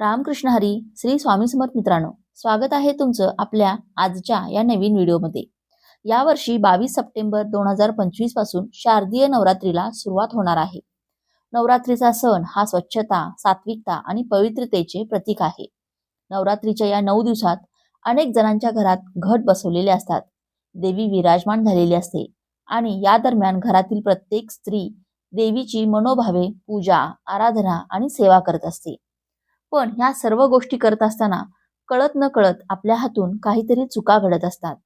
रामकृष्ण हरी श्री स्वामी समर्थ मित्रांनो स्वागत आहे तुमचं आपल्या आजच्या या नवीन व्हिडिओमध्ये. यावर्षी बावीस सप्टेंबर दोन हजार पंचवीसपासून शारदीय नवरात्रीला सुरुवात होणार आहे. नवरात्रीचा सण हा स्वच्छता सात्विकता आणि पवित्रतेचे प्रतीक आहे. नवरात्रीच्या या नऊ दिवसात अनेक जणांच्या घरात घट बसवलेले असतात. देवी विराजमान झालेली असते आणि या दरम्यान घरातील प्रत्येक स्त्री देवीची मनोभावे पूजा आराधना आणि सेवा करत असते. पण ह्या सर्व गोष्टी करत असताना कळत न कळत आपल्या हातून काहीतरी चुका घडत असतात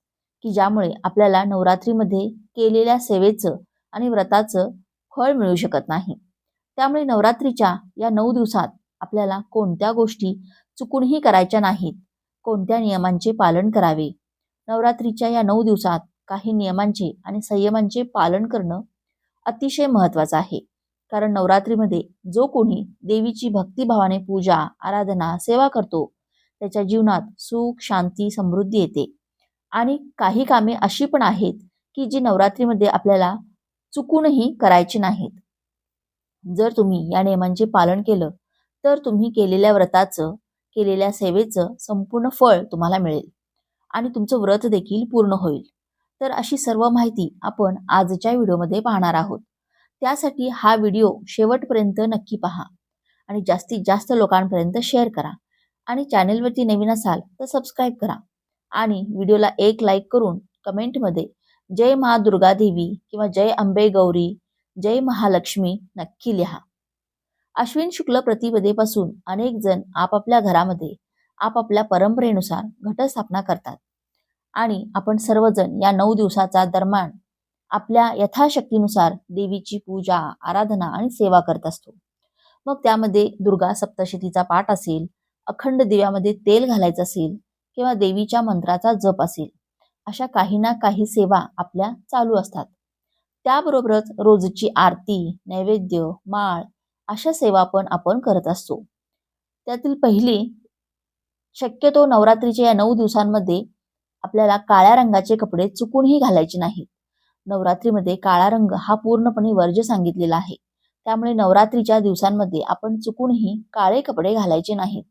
की ज्यामुळे आपल्याला नवरात्रीमध्ये केलेल्या सेवेचं आणि व्रताचं फळ मिळू शकत नाही. त्यामुळे नवरात्रीच्या या नऊ दिवसात आपल्याला कोणत्या गोष्टी चुकूनही करायच्या नाहीत कोणत्या नियमांचे पालन करावे? नवरात्रीच्या या नऊ दिवसात काही नियमांचे आणि संयमांचे पालन करणं अतिशय महत्त्वाचं आहे. कारण नवरात्रीमध्ये जो कोणी देवीची भक्तिभावाने पूजा आराधना सेवा करतो त्याच्या जीवनात सुख शांती समृद्धी येते. आणि काही कामे अशी पण आहेत की जी नवरात्रीमध्ये आपल्याला चुकूनही करायची नाहीत. जर तुम्ही या नियमांचे पालन केलं तर तुम्ही केलेल्या व्रताचं केलेल्या सेवेचं संपूर्ण फळ तुम्हाला मिळेल. आणि तुमचं व्रत देखील पूर्ण होईल. तर अशी सर्व माहिती आपण आजच्या व्हिडिओमध्ये पाहणार आहोत. त्यासाठी हा व्हिडिओ शेवटपर्यंत नक्की पहा आणि जास्तीत जास्त लोकांपर्यंत शेअर करा आणि चॅनेलवरती नवीन असाल तर सबस्क्राईब करा आणि व्हिडिओला एक लाईक करून कमेंटमध्ये जय मा दुर्गा देवी किंवा जय अंबे गौरी जय महालक्ष्मी नक्की लिहा. अश्विन शुक्ल प्रतिपदेपासून अनेक जण आपापल्या घरामध्ये आपापल्या परंपरेनुसार घटस्थापना करतात आणि आपण सर्वजण या नऊ दिवसाचा दरम्यान आपल्या यथाशक्तीनुसार देवीची पूजा आराधना आणि सेवा करत असतो. मग त्यामध्ये दुर्गा सप्तशतीचा पाठ असेल अखंड दिव्यामध्ये तेल घालायचं असेल किंवा देवीच्या मंत्राचा जप असेल अशा काही ना काही सेवा आपल्या चालू असतात. त्याबरोबरच रोजची आरती नैवेद्य माळ अशा सेवा पण आपण करत असतो. त्यातील पहिली शक्यतो नवरात्रीच्या या नऊ दिवसांमध्ये आपल्याला काळ्या रंगाचे कपडे चुकूनही घालायचे नाहीत. नवरात्रीमध्ये काळा रंग हा पूर्णपणे वर्ज्य सांगितलेला आहे. त्यामुळे नवरात्रीच्या दिवसांमध्ये आपण चुकूनही काळे कपडे घालायचे नाहीत.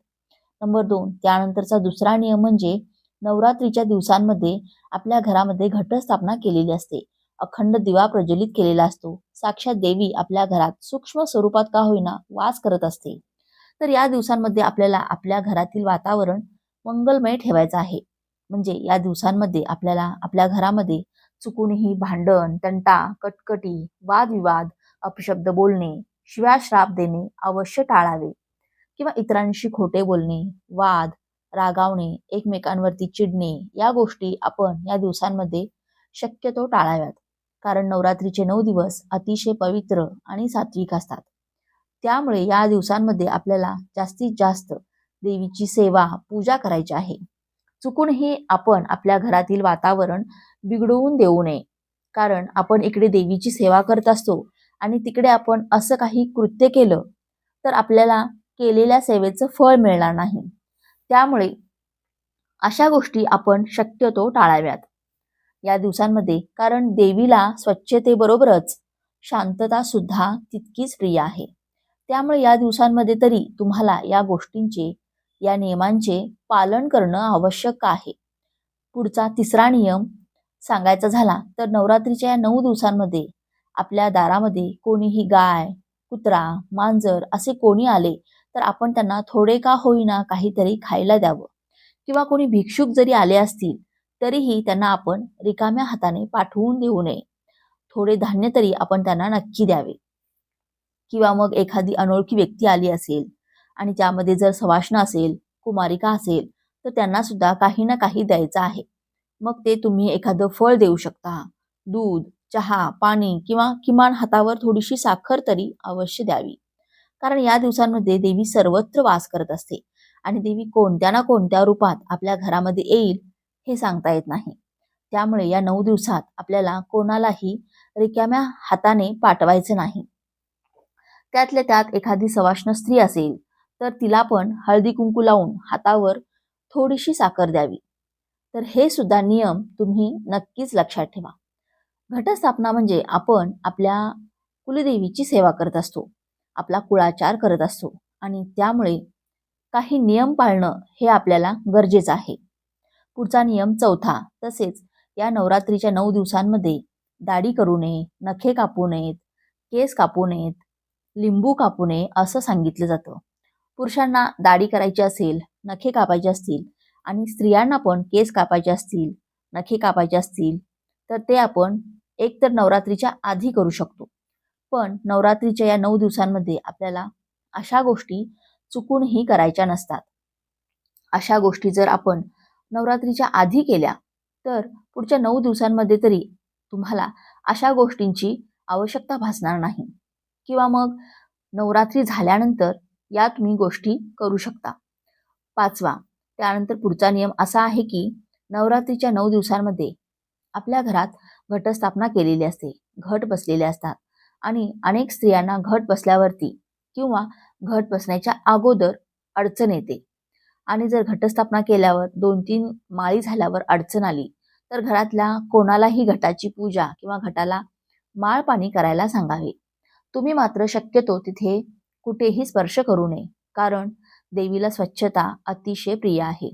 नंबर दोन त्यानंतरचा दुसरा नियम म्हणजे नवरात्रीच्या दिवसांमध्ये आपल्या घरामध्ये घटस्थापना केलेली असते. अखंड दिवा प्रज्वलित केलेला असतो. साक्षात देवी आपल्या घरात सूक्ष्म स्वरूपात का होईना वास करत असते. तर या दिवसांमध्ये आपल्याला आपल्या घरातील वातावरण मंगलमय ठेवायचं आहे. म्हणजे या दिवसांमध्ये आपल्याला आपल्या घरामध्ये चुकूनही भांडण तंटा कटकटी वादविवाद अपशब्द बोलणे शिव्या श्राप देणे अवश्य टाळावे. किंवा इतरांशी खोटे बोलणे वाद रागावणे एकमेकांवरती चिडणे या गोष्टी आपण या दिवसांमध्ये शक्यतो टाळाव्यात. कारण नवरात्रीचे नऊ दिवस अतिशय पवित्र आणि सात्विक असतात. त्यामुळे या दिवसांमध्ये आपल्याला जास्तीत जास्त देवीची सेवा पूजा करायची आहे. चुकूनही आपण आपल्या घरातील वातावरण बिघडवून देऊ नये. कारण आपण इकडे देवीची सेवा करत असतो आणि तिकडे आपण असं काही कृत्य केलं तर आपल्याला केलेल्या सेवेचं फळ मिळणार नाही. त्यामुळे अशा गोष्टी आपण शक्यतो टाळाव्यात. या दिवसांमध्ये कारण देवीला स्वच्छतेबरोबरच शांतता सुद्धा तितकीच प्रिय आहे. त्यामुळे या दिवसांमध्ये तरी तुम्हाला या गोष्टींचे या नियमांचे पालन करणं आवश्यक आहे. पुढचा तिसरा नियम सांगायचा झाला तर नवरात्रीच्या या नऊ दिवसांमध्ये आपल्या दारामध्ये कोणीही गाय कुत्रा मांजर असे कोणी आले तर आपण त्यांना थोडे का होईना काहीतरी खायला द्यावं. किंवा कोणी भिक्षुक जरी आले असतील तरीही त्यांना आपण रिकाम्या हाताने पाठवून देऊ नये. थोडे धान्य तरी आपण त्यांना नक्की द्यावे. किंवा मग एखादी अनोळखी व्यक्ती आली असेल आणि त्यामध्ये जर सवाष्ण असेल कुमारिका असेल तर त्यांना सुद्धा काही ना काही द्यायचं आहे. मग ते तुम्ही एखादं फळ देऊ शकता. दूध चहा पाणी किंवा किमान हातावर थोडीशी साखर तरी अवश्य द्यावी. कारण या दिवसांमध्ये देवी सर्वत्र वास करत असते आणि देवी कोणत्या ना कोणत्या रूपात आपल्या घरामध्ये येईल हे सांगता येत नाही. त्यामुळे या नऊ दिवसात आपल्याला कोणालाही रिकाम्या हाताने पाठवायचे नाही. त्यातल्या त्यात एखादी सवाष्ण स्त्री असेल तर तिला पण हळदी कुंकू लावून हातावर थोडीशी साखर द्यावी. तर हे सुद्धा नियम तुम्ही नक्कीच लक्षात ठेवा. घटस्थापना म्हणजे आपण आपल्या कुलदेवीची सेवा करत असतो आपला कुळाचार करत असतो आणि त्यामुळे काही नियम पाळणं हे आपल्याला गरजेचं आहे. पुढचा नियम चौथा तसेच या नवरात्रीच्या नऊ दिवसांमध्ये दाढी करू नये नखे कापू नयेत केस कापू नयेत लिंबू कापू नये असं सांगितलं जातं. पुरुषांना दाढी करायची असेल नखे कापायचे असतील आणि स्त्रियांना पण केस कापायचे असतील नखे कापायचे असतील तर ते आपण एकतर नवरात्रीच्या आधी करू शकतो. पण नवरात्रीच्या या नऊ दिवसांमध्ये आपल्याला अशा गोष्टी चुकूनही करायच्या नसतात. अशा गोष्टी जर आपण नवरात्रीच्या आधी केल्या तर पुढच्या नऊ दिवसांमध्ये तरी तुम्हाला अशा गोष्टींची आवश्यकता भासणार नाही. किंवा मग नवरात्री झाल्यानंतर या तुम्ही गोष्टी करू शकता. पाचवा त्यानंतर पुढचा नियम असा आहे की नवरात्रीच्या नऊ दिवसांमध्ये आपल्या घरात घटस्थापना केलेली असते. घट बसलेले असतात आणि अनेक स्त्रियांना घट बसल्यावरती किंवा घट बसण्याच्या अगोदर अडचण येते. आणि जर घटस्थापना केल्यावर दोन तीन माळी झाल्यावर अडचण आली तर घरातल्या कोणालाही घटाची पूजा किंवा घटाला माळ पाणी करायला सांगावे. तुम्ही मात्र शक्यतो तिथे कुठेही स्पर्श करू नये कारण देवीला स्वच्छता अतिशय प्रिय आहे.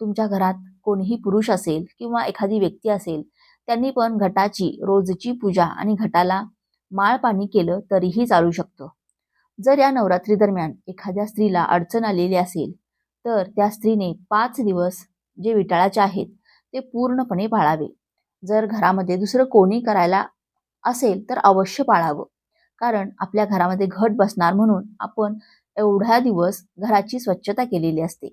तुमच्या घरात कोणीही पुरुष असेल किंवा एखादी व्यक्ती असेल त्यांनी पण घटाची रोजची पूजा आणि घटाला माळ पाणी केलं तरीही चालू शकतं. जर या नवरात्री दरम्यान एखाद्या स्त्रीला अडचण आलेली असेल तर त्या स्त्रीने पाच दिवस जे विटाळाचे आहेत ते पूर्णपणे पाळावे. जर घरामध्ये दुसरं कोणी करायला असेल तर अवश्य पाळावं. कारण आपल्या घरामध्ये घट बसणार म्हणून आपण एवढ्या दिवस घराची स्वच्छता केलेली असते.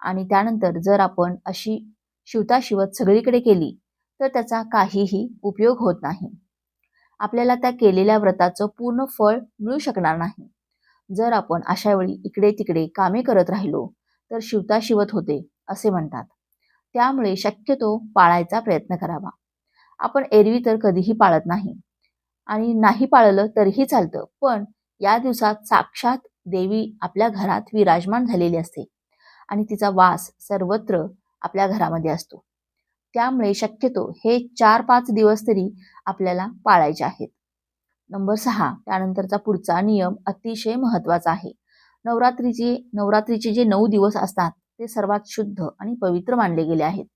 आणि त्यानंतर जर आपण अशी शिवता शिवत सगळीकडे केली तर त्याचा काहीही उपयोग होत नाही. आपल्याला त्या केलेल्या व्रताचं पूर्ण फळ मिळू शकणार नाही. जर आपण अशा वेळी इकडे तिकडे कामे करत राहिलो तर शिवता शिवत होते असे म्हणतात. त्यामुळे शक्यतो पाळायचा प्रयत्न करावा. आपण एरवी तर कधीही पाळत नाही. आणि नाही पाळलं तरीही चालतं. पण या दिवसात साक्षात देवी आपल्या घरात विराजमान झालेली असते आणि तिचा वास सर्वत्र आपल्या घरामध्ये असतो. त्यामुळे शक्यतो हे चार पाच दिवस तरी आपल्याला पाळायचे आहेत. नंबर सहा त्यानंतरचा पुढचा नियम अतिशय महत्त्वाचा आहे. नवरात्रीचे नवरात्रीचे जे नऊ दिवस असतात ते सर्वात शुद्ध आणि पवित्र मानले गेले आहेत.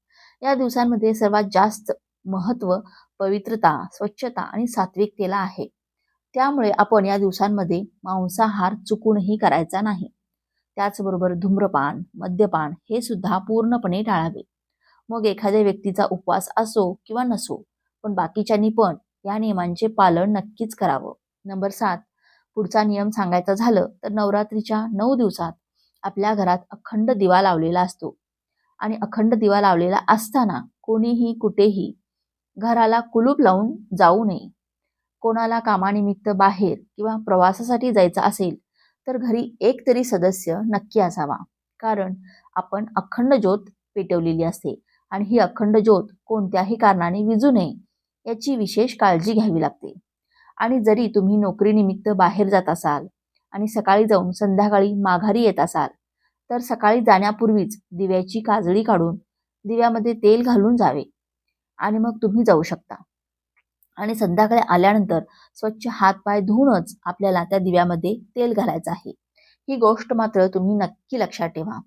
या दिवसांमध्ये सर्वात जास्त महत्त्व पवित्रता स्वच्छता आणि सात्विकतेला आहे. त्यामुळे आपण या दिवसांमध्ये मांसाहार चुकूनही करायचा नाही. त्याचबरोबर धूम्रपान मद्यपान हे सुद्धा पूर्णपणे टाळावे. मग एखाद्या व्यक्तीचा उपवास असो किंवा नसो पण बाकीच्यांनी पण या नियमांचे पालन नक्कीच करावं. नंबर सात पुढचा नियम सांगायचा झालं तर नवरात्रीच्या नऊ दिवसात आपल्या घरात अखंड दिवा लावलेला असतो. आणि अखंड दिवा लावलेला असताना कोणीही कुठेही घराला कुलूप लावून जाऊ नये. कोणाला कामानिमित्त बाहेर किंवा प्रवासासाठी जायचं असेल तर घरी एक तरी सदस्य नक्की असावा. कारण आपण अखंड ज्योत पेटवलेली असते आणि ही अखंड ज्योत कोणत्याही कारणाने विजू नये याची विशेष काळजी घ्यावी लागते. आणि जरी तुम्ही नोकरीनिमित्त बाहेर जात असाल आणि सकाळी जाऊन संध्याकाळी माघारी येत असाल तर सकाळी जाण्यापूर्वीच दिव्याची काजळी काढून दिव्यामध्ये तेल घालून जावे. आणि मग तुम्ही जाऊ शकता. आणि संध्याकाळी आल्यानंतर स्वच्छ हातपाय धुवूनच आपल्याला त्या दिव्यामध्ये तेल घालायचं आहे. ही गोष्ट मात्र तुम्ही नक्की लक्षात ठेवा.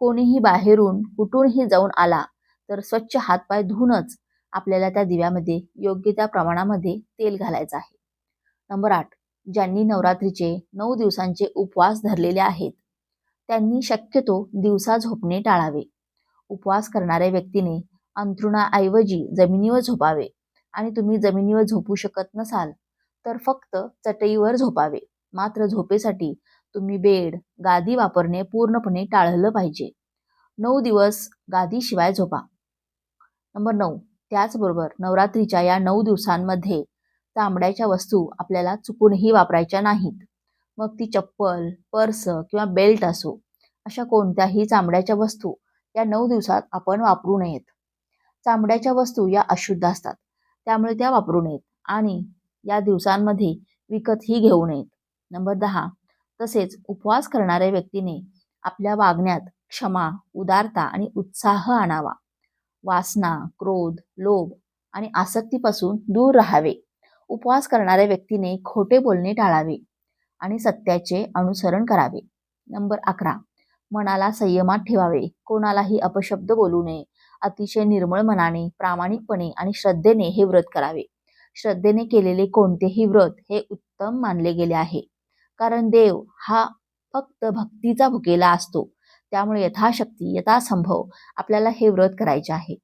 कोणीही बाहेरून कुठूनही जाऊन आला तर स्वच्छ हातपाय धुवूनच आपल्याला त्या दिव्यामध्ये योग्य त्या प्रमाणामध्ये तेल घालायचं आहे. नंबर आठ ज्यांनी नवरात्रीचे नऊ दिवसांचे उपवास धरलेले आहेत त्यांनी शक्यतो दिवसा झोपणे टाळावे. उपवास करणाऱ्या व्यक्तीने अंथरुणाऐवजी जमिनीवर झोपावे. आणि तुम्ही जमिनीवर झोपू शकत नसाल तर फक्त चटईवर झोपावे. मात्र झोपेसाठी तुम्ही बेड गादी वापरणे पूर्णपणे टाळलं पाहिजे. नऊ दिवस गादीशिवाय झोपा. नंबर नऊ. त्याचबरोबर नवरात्रीच्या या नऊ दिवसांमध्ये चामड्याच्या वस्तू आपल्याला चुकूनही वापरायच्या नाहीत. मग ती चप्पल पर्स किंवा बेल्ट असो अशा कोणत्याही चामड्याच्या वस्तू या नऊ दिवसात आपण वापरू नयेत. चामड्याच्या वस्तू या अशुद्ध असतात. त्यामुळे त्या वापरू नयेत आणि या दिवसांमध्ये विकतही घेऊ नयेत. नंबर दहा. तसेच उपवास करणाऱ्या व्यक्तीने आपल्या वागण्यात क्षमा उदारता आणि उत्साह आणावा. वासना क्रोध लोभ आणि आसक्तीपासून दूर राहावे. उपवास करणाऱ्या व्यक्तीने खोटे बोलणे टाळावे आणि सत्याचे अनुसरण करावे. नंबर अकरा. मनाला संयमात ठेवावे. कोणालाही अपशब्द बोलू नये. अतिशय निर्मळ मनाने प्रामाणिकपणे आणि श्रद्धेने हे व्रत करावे. श्रद्धेने केलेले कोणतेही व्रत हे उत्तम मानले गेले आहे. कारण देव हा फक्त भक्तीचा भुकेला असतो. त्यामुळे यथाशक्ती यथासंभव आपल्याला हे व्रत करायचे आहे.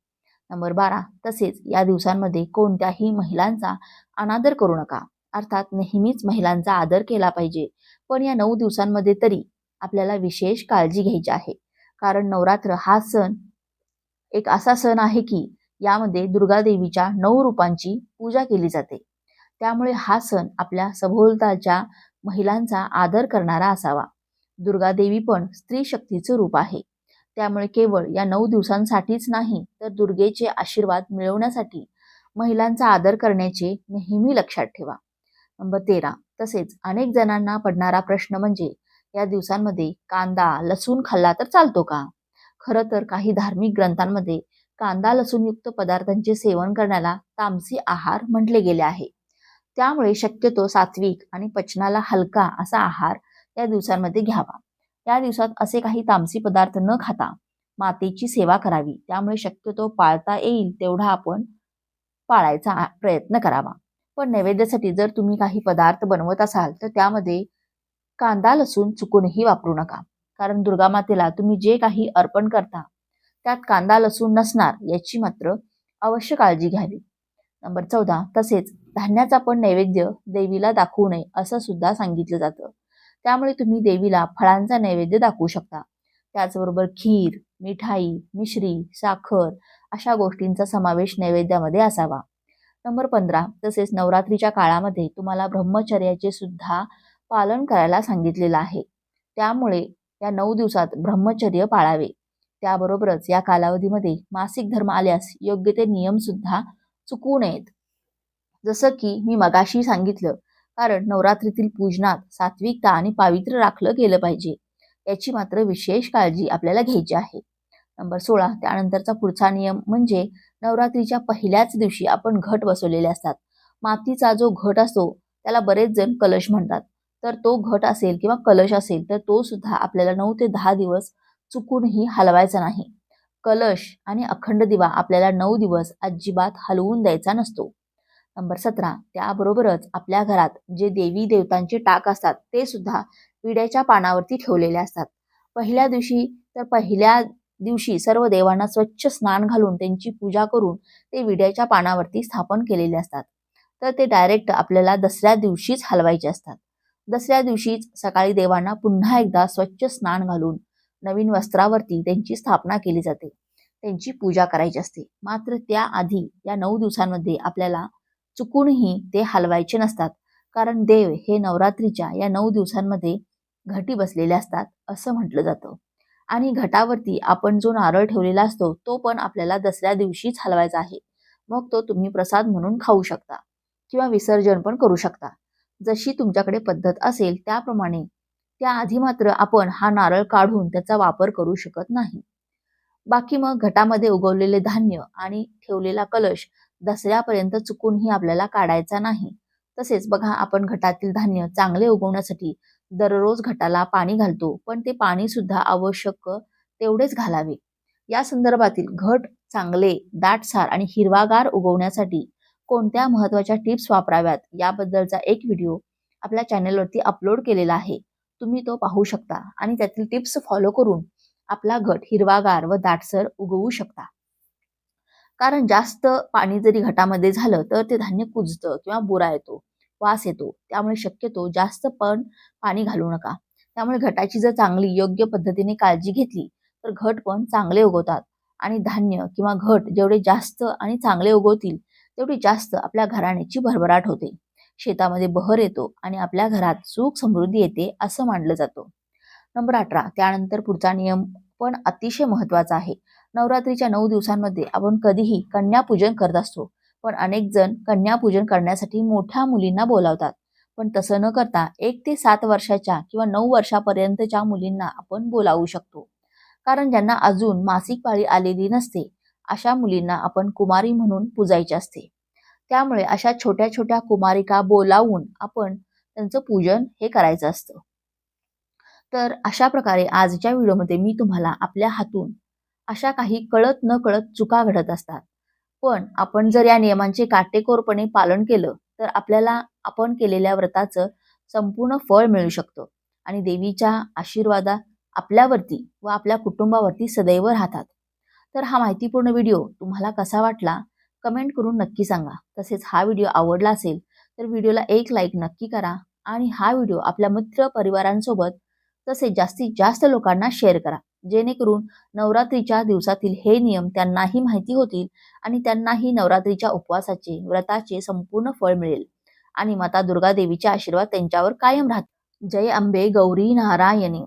नंबर बारा. तसेच या दिवसांमध्ये कोणत्याही महिलांचा अनादर करू नका. अर्थात नेहमीच महिलांचा आदर केला पाहिजे. पण या नऊ दिवसांमध्ये तरी आपल्याला विशेष काळजी घ्यायची आहे. कारण नवरात्र हा सण एक असा सण आहे की यामध्ये दुर्गादेवीच्या नऊ रूपांची पूजा केली जाते. त्यामुळे हा सण आपल्या सभोवतालच्या महिलांचा आदर करणारा असावा. दुर्गादेवी पण स्त्री शक्तीचं रूप आहे. त्यामुळे केवळ या नऊ दिवसांसाठीच नाही तर दुर्गेचे आशीर्वाद मिळवण्यासाठी महिलांचा आदर करण्याचे नेहमी लक्षात ठेवा. नंबर तेरा. तसेच अनेक जणांना पडणारा प्रश्न म्हणजे या दिवसांमध्ये कांदा लसूण खाल्ला तर चालतो का? खरं तर काही धार्मिक ग्रंथांमध्ये कांदा लसूणयुक्त पदार्थांचे सेवन करण्याला तामसी आहार म्हटले गेले आहे. त्यामुळे शक्यतो सात्विक आणि पचनाला हलका असा आहार या दिवसांमध्ये घ्यावा. या दिवसात असे काही तामसी पदार्थ न खाता मातेची सेवा करावी. त्यामुळे शक्यतो पाळता येईल तेवढा आपण पाळायचा प्रयत्न करावा. पण नैवेद्यासाठी जर तुम्ही काही पदार्थ बनवत असाल तर त्यामध्ये कांदा लसूण चुकूनही वापरू नका. कारण दुर्गा मातेला तुम्ही जे काही अर्पण करता त्यात कांदा लसूण नसणार याची मात्र अवश्य काळजी घ्यावी. नंबर चौदा तसेच धान्याचा पण नैवेद्य देवीला दाखवू नये असं सुद्धा सांगितलं जातं. त्यामुळे तुम्ही देवीला फळांचा नैवेद्य दाखवू शकता. त्याचबरोबर खीर मिठाई मिश्री साखर अशा गोष्टींचा समावेश नैवेद्यामध्ये असावा. नंबर पंधरा तसेच नवरात्रीच्या काळामध्ये तुम्हाला ब्रह्मचर्याचे सुद्धा पालन करायला सांगितलेलं आहे. त्यामुळे या नऊ दिवसात ब्रह्मचर्य पाळावे. त्याबरोबरच या कालावधीमध्ये मासिक धर्म आल्यास योग्य ते नियम सुद्धा चुकू नयेत जसं की मी मगाशी सांगितलं कारण नवरात्रीतील पूजनात सात्विकता आणि पावित्र्य राखलं गेलं पाहिजे. याची मात्र विशेष काळजी आपल्याला घ्यायची आहे. नंबर सोळा त्यानंतरचा पुढचा नियम म्हणजे नवरात्रीच्या पहिल्याच दिवशी आपण घट बसवलेले असतात. मातीचा जो घट असतो त्याला बरेच जण कलश म्हणतात. तर तो घट असेल किंवा कलश असेल तर तो सुद्धा आपल्याला नऊ ते दहा दिवस चुकूनही हलवायचा नाही. कलश आणि अखंड दिवा आपल्याला नऊ दिवस अजिबात हलवून द्यायचा नसतो. नंबर सतरा. त्याबरोबरच आपल्या घरात जे देवी देवतांचे टाक असतात ते सुद्धा विड्याच्या पानावरती ठेवलेले असतात. पहिल्या दिवशी तर पहिल्या दिवशी सर्व देवांना स्वच्छ स्नान घालून त्यांची पूजा करून ते विड्याच्या पानावरती स्थापन केलेले असतात. तर ते डायरेक्ट आपल्याला दसऱ्या दिवशीच हलवायचे असतात. दसऱ्या दिवशीच सकाळी देवांना पुन्हा एकदा स्वच्छ स्नान घालून नवीन वस्त्रावरती त्यांची स्थापना केली जाते. त्यांची पूजा करायची असते. मात्र त्याआधी या नऊ दिवसांमध्ये आपल्याला चुकूनही ते हलवायचे नसतात. कारण देव हे नवरात्रीच्या या नऊ दिवसांमध्ये घटी बसलेले असतात असं म्हटलं जातं. आणि घटावरती आपण जो नारळ ठेवलेला असतो तो पण आपल्याला दसऱ्या दिवशीच हलवायचा आहे. मग तो तुम्ही प्रसाद म्हणून खाऊ शकता किंवा विसर्जन पण करू शकता. जशी तुमच्याकडे पद्धत असेल त्याप्रमाणे. त्याआधी मात्र आपण हा नारळ काढून त्याचा वापर करू शकत नाही. बाकी मग घटामध्ये उगवलेले धान्य आणि ठेवलेला कलश दसऱ्यापर्यंत चुकूनही आपल्याला काढायचा नाही. तसेच बघा आपण घटातील धान्य चांगले उगवण्यासाठी दररोज घटाला पाणी घालतो पण ते पाणी सुद्धा आवश्यक तेवढेच घालावे. या संदर्भातील घट चांगले दाटसार आणि हिरवागार उगवण्यासाठी कोणत्या महत्त्वाच्या टिप्स वापराव्यात याबद्दलचा एक व्हिडिओ आपल्या चॅनेलवरती अपलोड केलेला आहे. तुम्ही तो पाहू शकता आणि त्यातील टिप्स फॉलो करून आपला घट हिरवागार व दाटसर उगवू शकता. कारण जास्त पाणी जरी घटामध्ये झालं तर ते धान्य कुजतं किंवा बुरा येतो वास येतो. त्यामुळे शक्यतो जास्त पण पाणी घालू नका. त्यामुळे घटाची जर चांगली योग्य पद्धतीने काळजी घेतली तर घट पण चांगले उगवतात. आणि धान्य किंवा घट जेवढे जास्त आणि चांगले उगवतील तेवढी जास्त आपल्या घराण्याची भरभराट होते. शेतामध्ये बहर येतो आणि आपल्या घरात सुख समृद्धी येते असं मानलं जातं. नंबर अठरा. त्यानंतर पुढचा नियम पण अतिशय महत्त्वाचा आहे. नवरात्रीच्या नऊ दिवसांमध्ये आपण कधीही कन्यापूजन करत असतो पण अनेक जण कन्यापूजन करण्यासाठी मोठ्या मुलींना बोलावतात. पण तसं न करता एक ते सात वर्षाच्या किंवा नऊ वर्षापर्यंतच्या मुलींना आपण बोलावू शकतो. कारण ज्यांना अजून मासिक पाळी आलेली नसते अशा मुलींना आपण कुमारी म्हणून पूजायचे असते. त्यामुळे अशा छोट्या छोट्या कुमारिका बोलावून आपण त्यांचं पूजन हे करायचं असतं. तर अशा प्रकारे आजच्या व्हिडिओमध्ये मी तुम्हाला आपल्या हातून अशा काही कळत न कळत चुका घडत असतात. पण आपण जर या नियमांचे काटेकोरपणे पालन केलं तर आपल्याला आपण केलेल्या व्रताचं संपूर्ण फळ मिळू शकतं आणि देवीच्या आशीर्वादा आपल्यावरती व आपल्या कुटुंबावरती सदैव राहतात. तर हा माहितीपूर्ण व्हिडिओ तुम्हाला कसा वाटला कमेंट करून नक्की सांगा. तसेच हा व्हिडिओ आवडला असेल तर व्हिडिओला एक लाईक नक्की करा आणि हा व्हिडिओ आपल्या मित्र परिवारांसोबत तसेच जास्तीत जास्त लोकांना शेअर करा. जेणेकरून नवरात्रीच्या दिवसातील हे नियम त्यांनाही माहिती होतील आणि त्यांनाही नवरात्रीच्या उपवासाचे व्रताचे संपूर्ण फळ मिळेल. आणि माता दुर्गा देवीचे आशीर्वाद त्यांच्यावर कायम राहतील. जय अंबे गौरी नारायणी.